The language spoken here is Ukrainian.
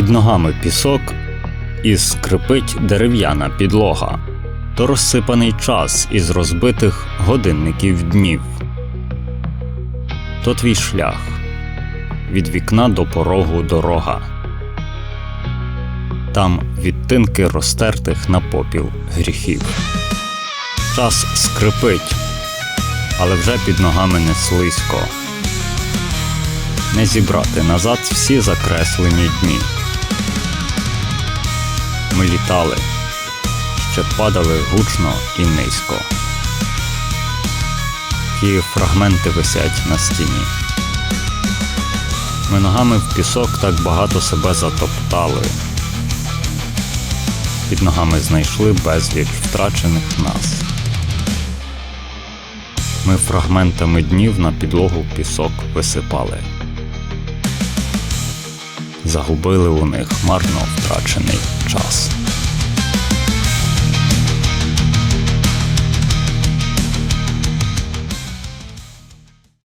Під ногами пісок і скрипить дерев'яна підлога, то розсипаний час із розбитих годинників днів. То твій шлях від вікна до порогу дорога. Там відтинки розтертих на попіл гріхів. Час скрипить, але вже під ногами не слизько. Не зібрати назад всі закреслені дні. Ми літали, ще падали гучно і низько. Ті фрагменти висять на стіні. Ми ногами в пісок так багато себе затоптали. Під ногами знайшли безліч втрачених нас. Ми фрагментами днів на підлогу пісок висипали загубили у них марно втрачений час.